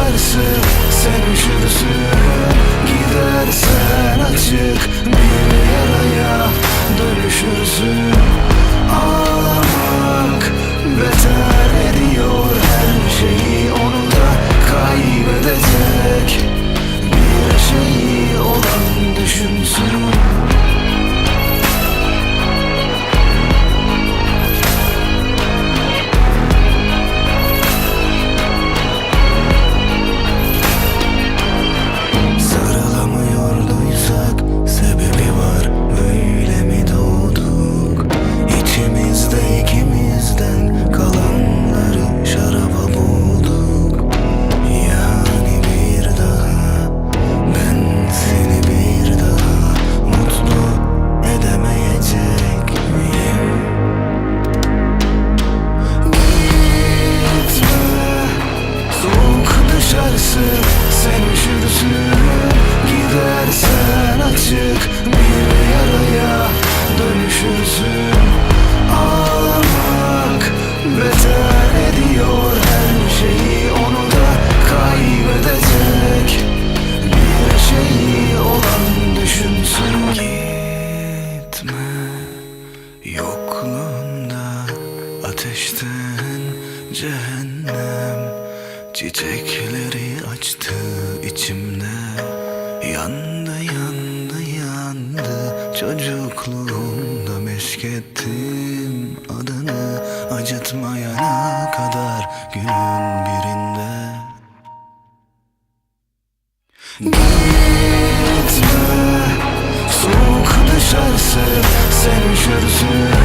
Dışarısı sen üşürsün Açık bir yaraya dönüşürsün. Ağlamak beter ediyor her şeyi Onu da kaybedecek. Bir şeyi olan düşünsün Gitme. Yokluğunda ateşten cehennem. Çiçekleri açtı içimde yandı yandı Çocukluğumda meşk ettim adını. Acıtmayana kadar günün birinde. Gitme Soğuk dışarısı sen üşürsün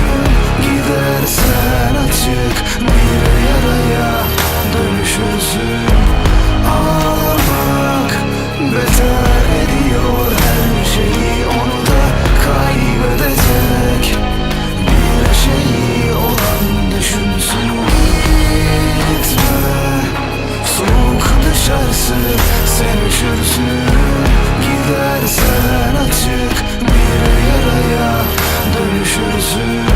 üşürsün Gidersen açık bir yaraya dönüşürsün